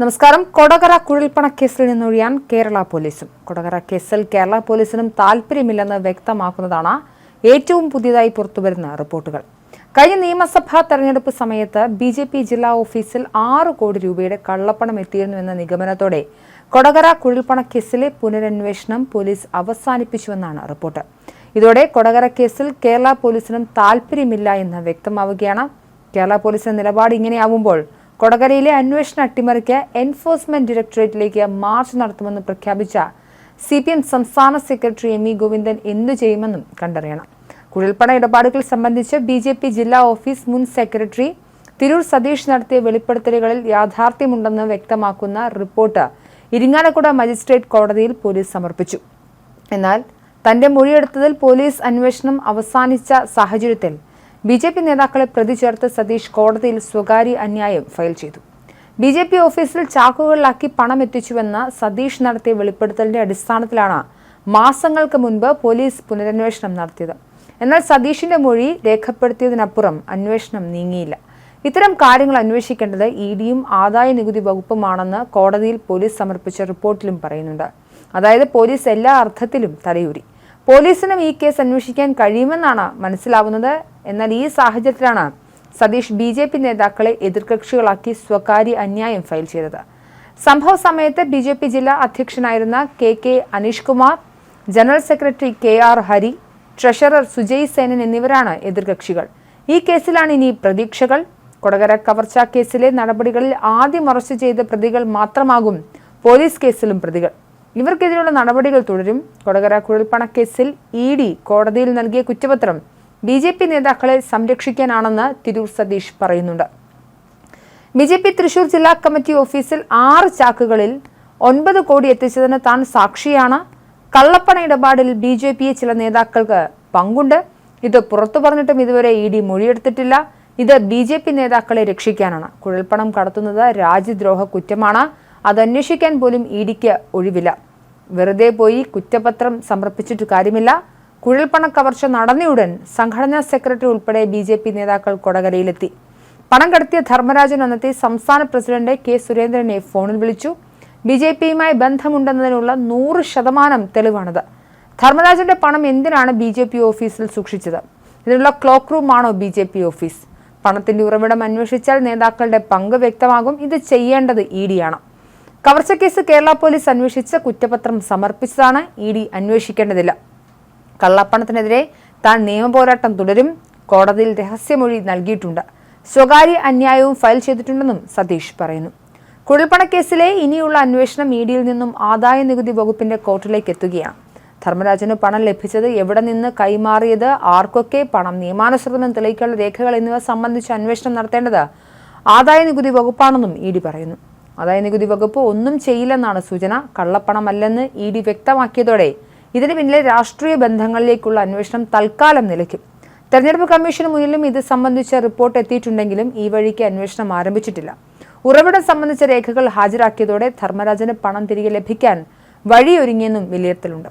നമസ്കാരം. കൊടകര കുഴൽപ്പണക്കേസിൽ നിന്നൊഴിയാൻ കേരള പോലീസും. കൊടകര കേസിൽ കേരള പോലീസിനും താല്പര്യമില്ലെന്ന് വ്യക്തമാക്കുന്നതാണ് ഏറ്റവും പുതിയതായി പുറത്തുവരുന്ന റിപ്പോർട്ടുകൾ. കഴിഞ്ഞ നിയമസഭാ തെരഞ്ഞെടുപ്പ് സമയത്ത് ബി ജെ പി ജില്ലാ ഓഫീസിൽ ആറ് കോടി രൂപയുടെ കള്ളപ്പണം എത്തിയിരുന്നുവെന്ന നിഗമനത്തോടെ കൊടകര കുഴൽപ്പണക്കേസിലെ പുനരന്വേഷണം പോലീസ് അവസാനിപ്പിച്ചുവെന്നാണ് റിപ്പോർട്ട്. ഇതോടെ കൊടകര കേസിൽ കേരള പോലീസിനും താല്പര്യമില്ല എന്ന് വ്യക്തമാവുകയാണ്. കേരള പോലീസിന്റെ നിലപാട് ഇങ്ങനെയാവുമ്പോൾ കൊടകരയിലെ അന്വേഷണ അട്ടിമറിക്ക് എൻഫോഴ്സ്മെന്റ് ഡയറക്ടറേറ്റിലേക്ക് മാർച്ച് നടത്തുമെന്ന് പ്രഖ്യാപിച്ച സി പി എം സംസ്ഥാന സെക്രട്ടറി എം ഇ ഗോവിന്ദൻ എന്തു ചെയ്യുമെന്നും കണ്ടറിയണം. കുഴൽപ്പണ ഇടപാടുകൾ സംബന്ധിച്ച് ബി ജെ പി ജില്ലാ ഓഫീസ് മുൻ സെക്രട്ടറി തിരൂർ സതീഷ് നടത്തിയ വെളിപ്പെടുത്തലുകളിൽ യാഥാർത്ഥ്യമുണ്ടെന്ന് വ്യക്തമാക്കുന്ന റിപ്പോർട്ട് ഇരിങ്ങാലക്കുട മജിസ്ട്രേറ്റ് കോടതിയിൽ പോലീസ് സമർപ്പിച്ചു. എന്നാൽ തന്റെ മൊഴിയെടുത്തതിൽ പോലീസ് അന്വേഷണം അവസാനിച്ച സാഹചര്യത്തിൽ ബി ജെ പി നേതാക്കളെ പ്രതി ചേർത്ത് സതീഷ് കോടതിയിൽ സ്വകാര്യ അന്യായം ഫയൽ ചെയ്തു. ബി ജെ പി ഓഫീസിൽ ചാക്കുകളിലാക്കി പണം എത്തിച്ചുവെന്ന സതീഷ് നടത്തിയ വെളിപ്പെടുത്തലിന്റെ അടിസ്ഥാനത്തിലാണ് മാസങ്ങൾക്ക് മുൻപ് പോലീസ് പുനരന്വേഷണം നടത്തിയത്. എന്നാൽ സതീഷിന്റെ മൊഴി രേഖപ്പെടുത്തിയതിനപ്പുറം അന്വേഷണം നീങ്ങിയില്ല. ഇത്തരം കാര്യങ്ങൾ അന്വേഷിക്കേണ്ടത് ഇ ഡിയും ആദായ നികുതി വകുപ്പുമാണെന്ന് കോടതിയിൽ പോലീസ് സമർപ്പിച്ച റിപ്പോർട്ടിലും പറയുന്നുണ്ട്. അതായത് പോലീസ് എല്ലാ അർത്ഥത്തിലും തലയൂരി. പോലീസിനും ഈ കേസ് അന്വേഷിക്കാൻ കഴിയുമെന്നാണ് മനസ്സിലാവുന്നത്. എന്നാൽ ഈ സാഹചര്യത്തിലാണ് സതീഷ് ബി ജെ പി നേതാക്കളെ എതിർകക്ഷികളാക്കി സ്വകാര്യ അന്യായം ഫയൽ ചെയ്തത്. സംഭവ സമയത്ത് ബി ജെ പി ജില്ലാ അധ്യക്ഷനായിരുന്ന K K Aneesh Kumar general secretary K R Hari treasurer Sujay Senan എന്നിവരാണ് എതിർകക്ഷികൾ. ഈ കേസിലാണ് ഇനി പ്രതീക്ഷകൾ. കൊടകര കവർച്ച കേസിലെ നടപടികളിൽ ആദ്യം അറസ്റ്റ് ചെയ്ത പ്രതികൾ മാത്രമാകും പോലീസ് കേസിലും പ്രതികൾ. ഇവർക്കെതിരെയുള്ള നടപടികൾ തുടരും. കൊടകര കുഴൽപ്പണക്കേസിൽ ഇ ഡി കോടതിയിൽ നൽകിയ കുറ്റപത്രം ബി ജെ പി നേതാക്കളെ സംരക്ഷിക്കാനാണെന്ന് തിരൂർ സതീഷ് പറയുന്നുണ്ട്. ബി ജെ പി തൃശൂർ ജില്ലാ കമ്മിറ്റി ഓഫീസിൽ ആറ് ചാക്കുകളിൽ ഒൻപത് കോടി എത്തിച്ചതിന് താൻ സാക്ഷിയാണ്. കള്ളപ്പണ ഇടപാടിൽ ബി ജെ പിയെ ചില നേതാക്കൾക്ക് പങ്കുണ്ട്. ഇത് പുറത്തു പറഞ്ഞിട്ടും ഇതുവരെ ഇ ഡി മൊഴിയെടുത്തിട്ടില്ല. ഇത് ബി ജെ പി നേതാക്കളെ രക്ഷിക്കാനാണ്. കുഴൽപ്പണം കടത്തുന്നത് രാജ്യദ്രോഹ കുറ്റമാണ്. അത് അന്വേഷിക്കാൻ പോലും ഇ ഡിക്ക് ഒഴിവില്ല. വെറുതെ പോയി കുറ്റപത്രം സമർപ്പിച്ചിട്ട് കാര്യമില്ല. കുഴൽപ്പണ കവർച്ച നടന്നയുടൻ സംഘടനാ സെക്രട്ടറി ഉൾപ്പെടെ ബി ജെ പി നേതാക്കൾ കൊടകരയിലെത്തി. പണം കടത്തിയ ധർമ്മരാജൻ അന്നത്തെ സംസ്ഥാന പ്രസിഡന്റ് കെ സുരേന്ദ്രനെ ഫോണിൽ വിളിച്ചു. ബി ജെ പിയുമായി ബന്ധമുണ്ടെന്നതിനുള്ള നൂറ് ശതമാനം തെളിവാണിത്. ധർമ്മരാജന്റെ പണം എന്തിനാണ് ബി ജെ പി ഓഫീസിൽ സൂക്ഷിച്ചത്? ഇതിനുള്ള ക്ലോക്ക് റൂമാണോ ബി ജെ പി ഓഫീസ്? പണത്തിന്റെ ഉറവിടം അന്വേഷിച്ചാൽ നേതാക്കളുടെ പങ്ക് വ്യക്തമാകും. ഇത് ചെയ്യേണ്ടത് ഇ ഡിയാണ് കവർച്ചക്കേസ് കേരള പോലീസ് അന്വേഷിച്ച് കുറ്റപത്രം സമർപ്പിച്ചതാണ്. E D അന്വേഷിക്കേണ്ടതില്ല. കള്ളപ്പണത്തിനെതിരെ താൻ നിയമപോരാട്ടം തുടരും കോടതിയിൽ രഹസ്യമൊഴി നൽകിയിട്ടുണ്ട്. സ്വകാര്യ അന്യായവും ഫയൽ ചെയ്തിട്ടുണ്ടെന്നും സതീഷ് പറയുന്നു. കുഴൽപ്പണക്കേസിലെ ഇനിയുള്ള അന്വേഷണം ഇ ഡിയിൽ നിന്നും ആദായ നികുതി വകുപ്പിന്റെ കോർട്ടിലേക്ക് എത്തുകയാണ്. ധർമ്മരാജന് പണം ലഭിച്ചത് എവിടെ നിന്ന് കൈമാറിയത് ആർക്കൊക്കെ പണം നിയമാനുസൃതം തെളിയിക്കാനുള്ള രേഖകൾ എന്നിവ സംബന്ധിച്ച് അന്വേഷണം നടത്തേണ്ടത് ആദായ നികുതി വകുപ്പാണെന്നും ഇ ഡി പറയുന്നു. ആദായ നികുതി വകുപ്പ് ഒന്നും ചെയ്യില്ലെന്നാണ് സൂചന. കള്ളപ്പണമല്ലെന്ന് ഇ ഡി വ്യക്തമാക്കിയതോടെ ഇതിന് പിന്നിലെ രാഷ്ട്രീയ ബന്ധങ്ങളിലേക്കുള്ള അന്വേഷണം തൽക്കാലം നിലയ്ക്കും. തെരഞ്ഞെടുപ്പ് കമ്മീഷന് മുന്നിലും ഇത് സംബന്ധിച്ച റിപ്പോർട്ട് എത്തിയിട്ടുണ്ടെങ്കിലും ഈ വഴിക്ക് അന്വേഷണം ആരംഭിച്ചിട്ടില്ല. ഉറവിടം സംബന്ധിച്ച രേഖകൾ ഹാജരാക്കിയതോടെ ധർമ്മരാജന് പണം തിരികെ ലഭിക്കാൻ വഴിയൊരുങ്ങിയെന്നും വിലയിരുത്തലുണ്ട്.